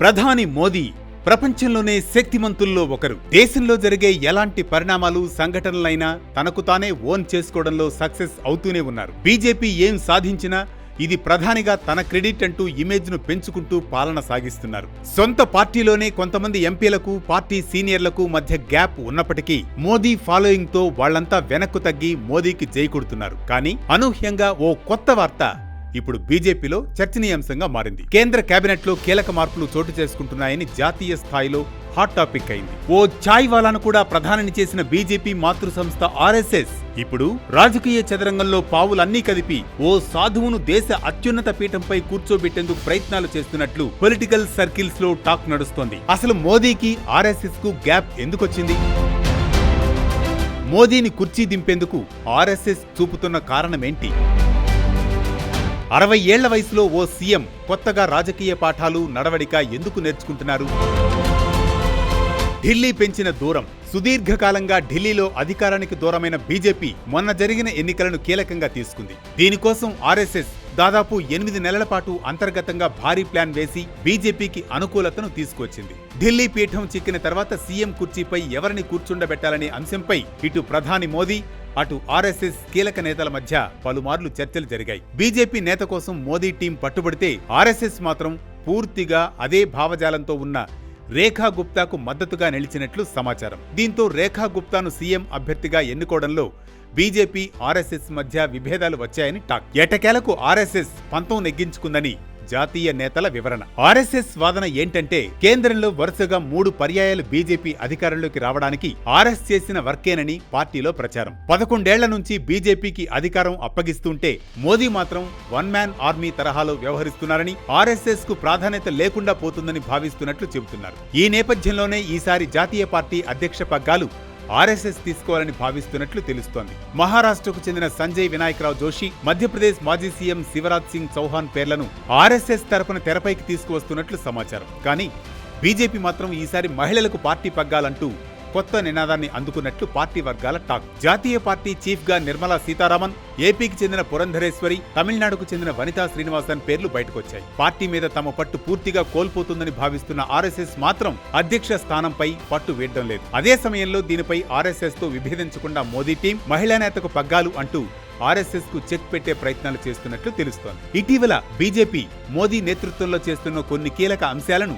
ప్రధాని మోదీ ప్రపంచంలోనే శక్తిమంతుల్లో ఒకరు. దేశంలో జరిగే ఎలాంటి పరిణామాలు సంఘటనలైనా తనకు తానే ఓన్ చేసుకోవడంలో సక్సెస్ అవుతూనే ఉన్నారు. బీజేపీ ఏం సాధించినా ఇది ప్రధానిగా తన క్రెడిట్ అంటూ ఇమేజ్ను పెంచుకుంటూ పాలన సాగిస్తున్నారు. సొంత పార్టీలోనే కొంతమంది ఎంపీలకు పార్టీ సీనియర్లకు మధ్య గ్యాప్ ఉన్నప్పటికీ మోదీ ఫాలోయింగ్తో వాళ్ళంతా వెనక్కు తగ్గి మోదీకి జై కొడుతున్నారు. కానీ అనూహ్యంగా ఓ కొత్త వార్త ఇప్పుడు బీజేపీలో చర్చనీయాంశంగా మారింది. కేంద్ర కేబినెట్లో కీలక మార్పులు చోటు చేసుకుంటున్నాయని జాతీయ స్థాయిలో హాట్ టాపిక్ అయింది. ఓ ఛాయ్ వాలాను కూడా ప్రధానిని చేసిన బీజేపీ మాతృ సంస్థ ఆర్ఎస్ఎస్ ఇప్పుడు రాజకీయ చదరంగంలో పావులన్నీ కదిపి ఓ సాధువును దేశ అత్యున్నత పీఠంపై కూర్చోబెట్టేందుకు ప్రయత్నాలు చేస్తున్నట్లు పొలిటికల్ సర్కిల్స్లో టాక్ నడుస్తోంది. అసలు మోదీకి ఆర్ఎస్ఎస్కు గ్యాప్ ఎందుకొచ్చింది? మోదీని కుర్చీ దింపేందుకు ఆర్ఎస్ఎస్ చూపుతున్న కారణమేంటి? అరవై ఏళ్ళ వయసులో ఓ సీఎం కొత్తగా రాజకీయ పాఠాలు నడవడిక ఎందుకు నేర్చుకుంటున్నారు? ఢిల్లీ పెంచిన దూరం సుదీర్ఘకాలంగా ఢిల్లీలో అధికారానికి దూరమైన బీజేపీ మొన్న జరిగిన ఎన్నికలను కీలకంగా తీసుకుంది. దీనికోసం ఆర్ఎస్ఎస్ దాదాపు ఎనిమిది నెలల పాటు అంతర్గతంగా భారీ ప్లాన్ వేసి బీజేపీకి అనుకూలతను తీసుకొచ్చింది. ఢిల్లీ పీఠం చిక్కిన తర్వాత సీఎం కుర్చీపై ఎవరిని కూర్చుండబెట్టాలనే అంశంపై ఇటు ప్రధాని మోదీ అటు ఆర్ఎస్ఎస్ కీలక నేతల మధ్య పలుమార్లు చర్చలు జరిగాయి. బీజేపీ నేత కోసం మోదీ టీం పట్టుబడితే ఆర్ఎస్ఎస్ మాత్రం పూర్తిగా అదే భావజాలంతో ఉన్న రేఖా గుప్తాకు మద్దతుగా నిలిచినట్లు సమాచారం. దీంతో రేఖా గుప్తాను సీఎం అభ్యర్థిగా ఎన్నుకోవడంలో బీజేపీ ఆర్ఎస్ఎస్ మధ్య విభేదాలు వచ్చాయని టాక్. ఎటకేలకు ఆర్ఎస్ఎస్ పంతం నెగ్గించుకుందని జాతీయ నేతల వివరణ. ఆర్ఎస్ఎస్ వాదన ఏంటంటే కేంద్రంలో వరుసగా మూడు పర్యాయాలు బీజేపీ అధికారంలోకి రావడానికి ఆర్ఎస్ చేసిన వర్కేనని పార్టీలో ప్రచారం. పదకొండేళ్ళ నుంచి బీజేపీకి అధికారం అప్పగిస్తుంటే మోదీ మాత్రం వన్ మ్యాన్ ఆర్మీ తరహాలో వ్యవహరిస్తున్నారని ఆర్ఎస్ఎస్కు ప్రాధాన్యత లేకుండా పోతుందని భావిస్తున్నట్లు చెబుతున్నారు. ఈ నేపథ్యంలోనే ఈసారి జాతీయ పార్టీ అధ్యక్ష పగ్గాలు ఆర్ఎస్ఎస్ తీసుకోవాలని భావిస్తున్నట్లు తెలుస్తోంది. మహారాష్ట్రకు చెందిన సంజయ్ వినాయకరావు జోషి మధ్యప్రదేశ్ మాజీ సీఎం శివరాజ్ సింగ్ చౌహాన్ పేర్లను ఆర్ఎస్ఎస్ తరపున తెరపైకి తీసుకువస్తున్నట్లు సమాచారం. కానీ బీజేపీ మాత్రం ఈసారి మహిళలకు పార్టీ పగ్గాలంటూ కొత్త నినాదాన్ని అందుకున్నట్లు పార్టీ వర్గాల టాక్. జాతీయ పార్టీ చీఫ్గా నిర్మలా సీతారామన్ ఏపీకి చెందిన పురంధరేశ్వరి తమిళనాడుకు చెందిన వనితా శ్రీనివాసన్ పేర్లు బయటకొచ్చాయి. పార్టీ మీద తమ పట్టు పూర్తిగా కోల్పోతుందని భావిస్తున్న ఆర్ఎస్ఎస్ మాత్రం అధ్యక్ష స్థానంపై పట్టు వేయడం లేదు. అదే సమయంలో దీనిపై ఆర్ఎస్ఎస్తో విభేదించకుండా మోదీ టీం మహిళా నేతకు పగ్గాలు అంటూ ఆర్ఎస్ఎస్కు చెక్ పెట్టే ప్రయత్నాలు చేస్తున్నట్లు తెలుస్తోంది. ఇటీవల బీజేపీ మోదీ నేతృత్వంలో చేస్తున్న కొన్ని కీలక అంశాలను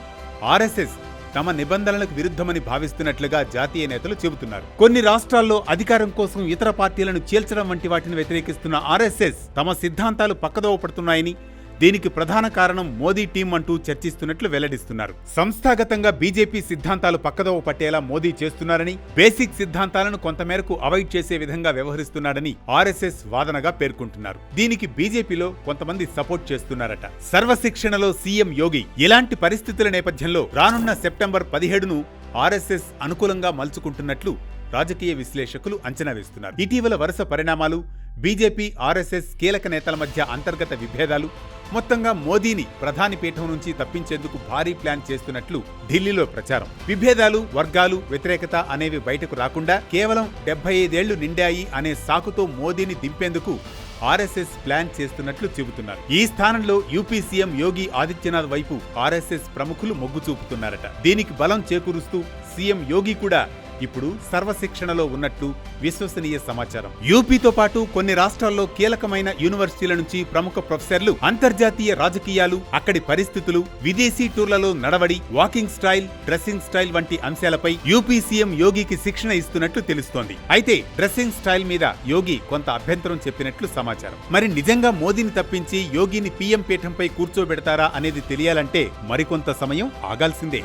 ఆర్ఎస్ఎస్ తమ నిబంధనలకు విరుద్ధమని భావిస్తున్నట్లుగా జాతీయ నేతలు చెబుతున్నారు. కొన్ని రాష్ట్రాల్లో అధికారం కోసం ఇతర పార్టీలను చీల్చడం వంటి వాటిని వ్యతిరేకిస్తున్న ఆర్ఎస్ఎస్ తమ సిద్ధాంతాలు పక్కదోవ పడుతున్నాయని దీనికి ప్రధాన కారణం మోదీ టీం అంటూ చర్చిస్తున్నట్లు వెల్లడిస్తున్నారు. సంస్థాగతంగా బీజేపీ సిద్ధాంతాలు పక్కదోవ పట్టేలా మోదీ చేస్తున్నారని బేసిక్ సిద్ధాంతాలను కొంతమేరకు అవాయిడ్ చేసే విధంగా వ్యవహరిస్తున్నాడని ఆర్ఎస్ఎస్ వాదనగా పేర్కొంటున్నారు. దీనికి బీజేపీలో కొంతమంది సపోర్ట్ చేస్తున్నారట. సర్వశిక్షణలో సీఎం యోగి ఇలాంటి పరిస్థితుల నేపథ్యంలో రానున్న సెప్టెంబర్ పదిహేడును ఆర్ఎస్ఎస్ అనుకూలంగా మలుచుకుంటున్నట్లు రాజకీయ విశ్లేషకులు అంచనా వేస్తున్నారు. ఇటీవల వరుస పరిణామాలు బీజేపీ ఆర్ఎస్ఎస్ కీలక నేతల మధ్య అంతర్గత విభేదాలు మొత్తంగా మోదీని ప్రధాని పీఠం నుంచి తప్పించేందుకు భారీ ప్లాన్ చేస్తున్నట్లు ఢిల్లీలో ప్రచారం. విభేదాలు వర్గాలు వ్యతిరేకత అనేవి బయటకు రాకుండా కేవలం డెబ్బై ఐదేళ్ళు నిండాయి అనే సాకుతో మోదీని దింపేందుకు ఆర్ఎస్ఎస్ ప్లాన్ చేస్తున్నట్లు చెబుతున్నారు. ఈ స్థానంలో యూపీ సీఎం యోగి ఆదిత్యనాథ్ వైపు ఆర్ఎస్ఎస్ ప్రముఖులు మొగ్గు చూపుతున్నారట. దీనికి బలం చేకూరుస్తూ సీఎం యోగి కూడా ఇప్పుడు సర్వశిక్షణలో ఉన్నట్టు విశ్వసనీయ సమాచారం. యూపీతో పాటు కొన్ని రాష్ట్రాల్లో కీలకమైన యూనివర్సిటీల నుంచి ప్రముఖ ప్రొఫెసర్లు అంతర్జాతీయ రాజకీయాలు అక్కడి పరిస్థితులు విదేశీ టూర్లలో నడవడి వాకింగ్ స్టైల్ డ్రెస్సింగ్ స్టైల్ వంటి అంశాలపై యూపీ సీఎం యోగికి శిక్షణ ఇస్తున్నట్లు తెలుస్తోంది. అయితే డ్రెస్సింగ్ స్టైల్ మీద యోగి కొంత అభ్యంతరం చెప్పినట్లు సమాచారం. మరి నిజంగా మోదీని తప్పించి యోగిని పీఎం పీఠంపై కూర్చోబెడతారా అనేది తెలియాలంటే మరికొంత సమయం ఆగాల్సిందే.